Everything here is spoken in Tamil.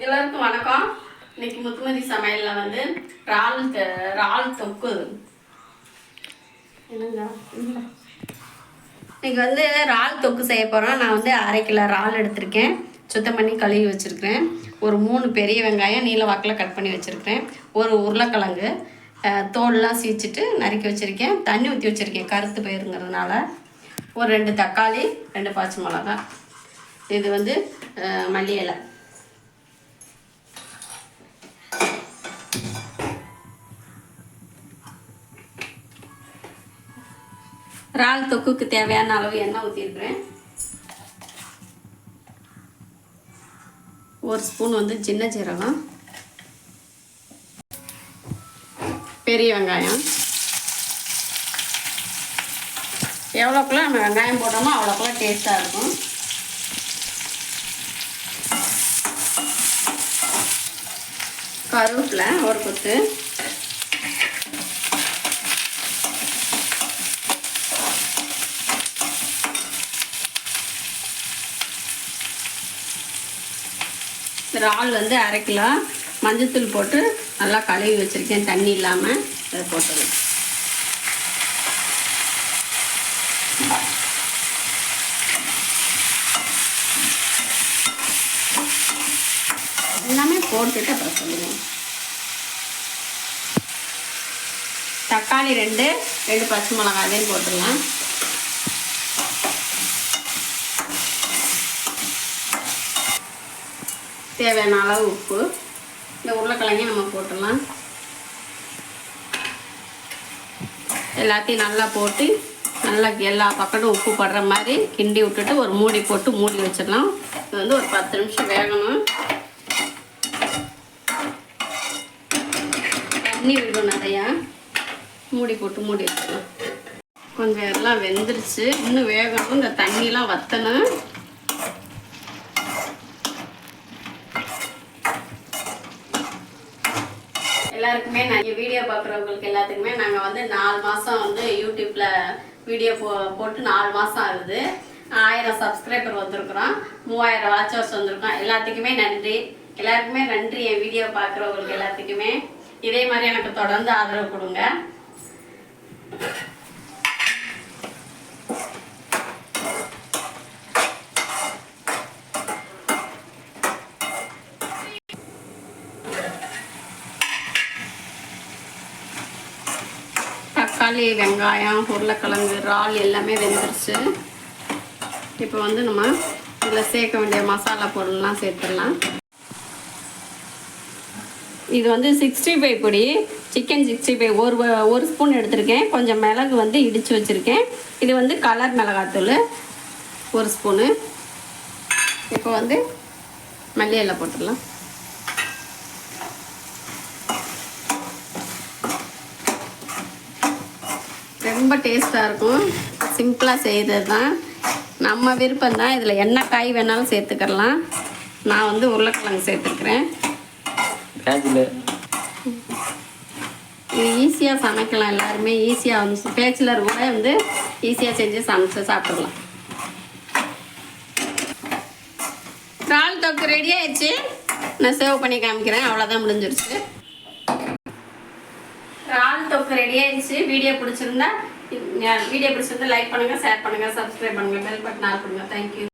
எல்லாருக்கும் வணக்கம். இன்னைக்கு முத்துமதி சமையலில் வந்து இறால் த- இறால் தொக்கு. என்னங்க? இன்னைக்கு வந்து இறால் தொக்கு செய்ய போகிறோம் நான் வந்து அரை கிலோ இறால் எடுத்திருக்கேன். சுத்தம் பண்ணி கழுவி வச்சுருக்கிறேன். ஒரு மூணு பெரிய வெங்காயம் நீல வாக்கில் கட் பண்ணி வச்சுருக்கிறேன். ஒரு உருளைக்கிழங்கு தோல்லாம் சீச்சிட்டு நறுக்கி வச்சுருக்கேன். தண்ணி ஊற்றி வச்சுருக்கேன். கருத்து போயிருங்கிறதுனால. ஒரு ரெண்டு தக்காளி ரெண்டு பச்சை மிளகா இது வந்து மல்லி இலை. இறால் தொக்குக்கு தேவையான அளவு எண்ணெய் ஊற்றிருக்கிறேன் ஒரு ஸ்பூன் வந்து சின்ன ஜீரகம் பெரிய வெங்காயம். எவ்வளோக்குள்ள நம்ம வெங்காயம் போட்டோமோ அவ்வளோக்குள்ள டேஸ்ட்டாக இருக்கும். கருவேப்பிலை ஒரு கொத்து. இறால் வந்து அரை கிலோ. மஞ்சத்தூள் போட்டு நல்லா கழுவி வச்சுருக்கேன். தண்ணி இல்லாமல் அதை போட்டுருவேன் எல்லாமே போட்டுட்டு அப்புறம் சொல்லுவேன் தக்காளி ரெண்டு ரெண்டு பச்சை மிளகாயும் போட்டுடலாம். தேவையான அளவு உப்பு. இந்த உருளைக்கிழங்கையும் நம்ம போட்டுடலாம். எல்லாத்தையும் நல்லா போட்டு நல்லா எல்லா பக்கமும் உப்பு படுற மாதிரி கிண்டி விட்டுட்டு ஒரு மூடி போட்டு மூடி வச்சிடலாம். இது வந்து ஒரு பத்து நிமிஷம் வேகணும். தண்ணி விடும் நிறையா. மூடி போட்டு மூடி வச்சிடலாம். கொஞ்சம் எல்லாம் வெந்துருச்சு. இன்னும் வேகணும். இந்த தண்ணிலாம் வற்றணும் எல்லாருக்குமே நாங்கள் வீடியோ பார்க்குறவங்களுக்கு எல்லாத்துக்குமே நாங்கள் வந்து நாலு மாதம் வந்து யூடியூப்பில் வீடியோ போ போட்டு நாலு மாதம் ஆகுது. ஆயிரம் சப்ஸ்கிரைபர் வந்திருக்கிறோம். மூவாயிரம் வாட்சர்ஸ் வந்திருக்கோம். எல்லாத்துக்குமே நன்றி. எல்லாருக்குமே நன்றி என் வீடியோ பார்க்குறவங்களுக்கு எல்லாத்துக்குமே. இதே மாதிரி எனக்கு தொடர்ந்து ஆதரவு கொடுங்க. தக்காளி வெங்காயம் உருளைக்கிழங்கு இறால் எல்லாமே வெந்துருச்சு. இப்போ வந்து நம்ம இதில் சேர்க்க வேண்டிய மசாலா பொருள்லாம் சேர்த்துடலாம். இது வந்து சிக்ஸ்டி ஃபைவ் பொடி சிக்கன் சிக்ஸ்டி ஃபைவ். ஒரு ஒரு ஸ்பூன் எடுத்திருக்கேன். கொஞ்சம் மிளகு வந்து இடித்து வச்சுருக்கேன். இது வந்து கலர் மிளகாத்தூள் ஒரு ஸ்பூனு. இப்போ வந்து மல்லியில் போட்டுடலாம். ரொம்ப டேஸ்ட்டாக இருக்கும். சிம்பிளாக செய்கிறது தான் நம்ம விருப்பம் தான் இதில் என்ன காய் வேணாலும் சேர்த்துக்கலாம் நான் வந்து உருளைக்கிழங்கு சேர்த்துருக்குறேன் இது ஈஸியாக சமைக்கலாம் எல்லாருமே. ஈஸியாக வந்து பேச்சுலர் கூட வந்து ஈஸியாக செஞ்சு சமைச்சு சாப்பிடலாம். இறால் தொக்கு ரெடி ஆயிடுச்சு. நான் சேவ் பண்ணி காமிக்கிறேன். அவ்வளோதான் முடிஞ்சிருச்சு. இறால் தொக்கு ரெடி ஆயிடுச்சு. வீடியோ பிடிச்சிருந்தா வீடியோ பிடிச்சிருந்தா லைக் பண்ணுங்கள் ஷேர் பண்ணுங்கள் சப்ஸ்கிரைப் பண்ணுங்கள் பெல் பட்டன் ஆல் பண்ணுங்கள் தேங்க்யூ